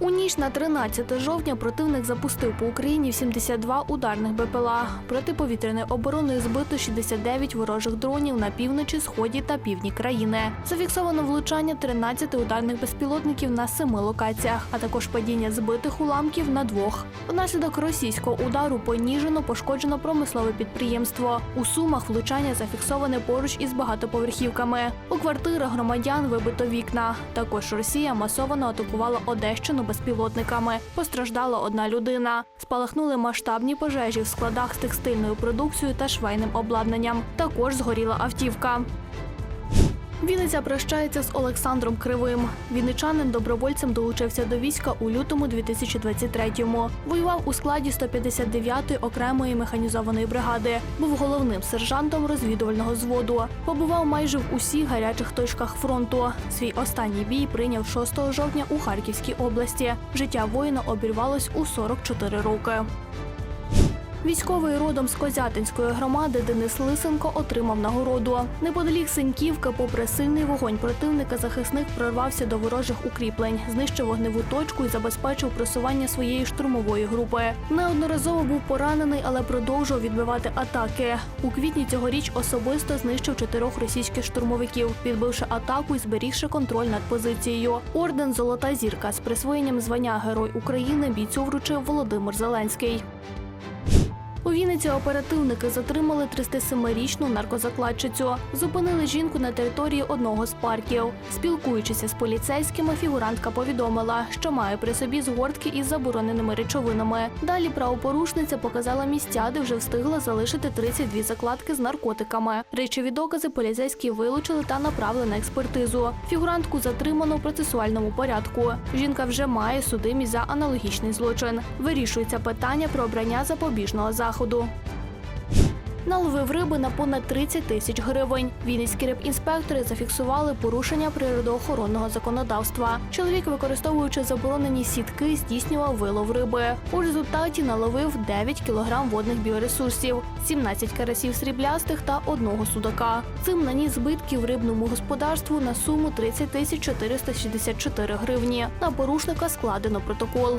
У ніч на 13 жовтня противник запустив по Україні 72 ударних БПЛА. Протиповітряною обороною збито 69 ворожих дронів на півночі, сході та півдні країни. Зафіксовано влучання 13 ударних безпілотників на семи локаціях, а також падіння збитих уламків на двох. Внаслідок російського удару поніжено пошкоджено промислове підприємство. У сумах влучання зафіксоване поруч із багатоповерхівками. У квартирах громадян вибито вікна. Також Росія масово атакувала Одещину безпілотниками. Постраждала одна людина. Спалахнули масштабні пожежі в складах з текстильною продукцією та швейним обладнанням. Також згоріла автівка. Вінниця прощається з Олександром Кривим. Вінничанин добровольцем долучився до війська у лютому 2023-му. Воював у складі 159-ї окремої механізованої бригади. Був головним сержантом розвідувального зводу. Побував майже в усіх гарячих точках фронту. Свій останній бій прийняв 6 жовтня у Харківській області. Життя воїна обірвалось у 44 роки. Військовий родом з Козятинської громади Денис Лисенко отримав нагороду. Неподалік Синьківки, попри сильний вогонь противника, захисник прорвався до ворожих укріплень, знищив вогневу точку і забезпечив просування своєї штурмової групи. Неодноразово був поранений, але продовжував відбивати атаки. У квітні цьогоріч особисто знищив чотирьох російських штурмовиків, відбивши атаку і зберігши контроль над позицією. Орден Золота зірка з присвоєнням звання Герой України бійцю вручив Володимир Зеленський. У Вінниці оперативники затримали 37-річну наркозакладчицю. Зупинили жінку на території одного з парків. Спілкуючися з поліцейськими, фігурантка повідомила, що має при собі згортки із забороненими речовинами. Далі правопорушниця показала місця, де вже встигла залишити 32 закладки з наркотиками. Речові докази поліцейські вилучили та направили на експертизу. Фігурантку затримано в процесуальному порядку. Жінка вже має судимість за аналогічний злочин. Вирішується питання про обрання запобіжного заходу. Наловив риби на понад 30 тисяч гривень. Вінницькі рибінспектори зафіксували порушення природоохоронного законодавства. Чоловік, використовуючи заборонені сітки, здійснював вилов риби. У результаті наловив 9 кілограм водних біоресурсів, 17 карасів сріблястих та одного судака. Цим наніс збитків рибному господарству на суму 30 тисяч 464 гривні. На порушника складено протокол.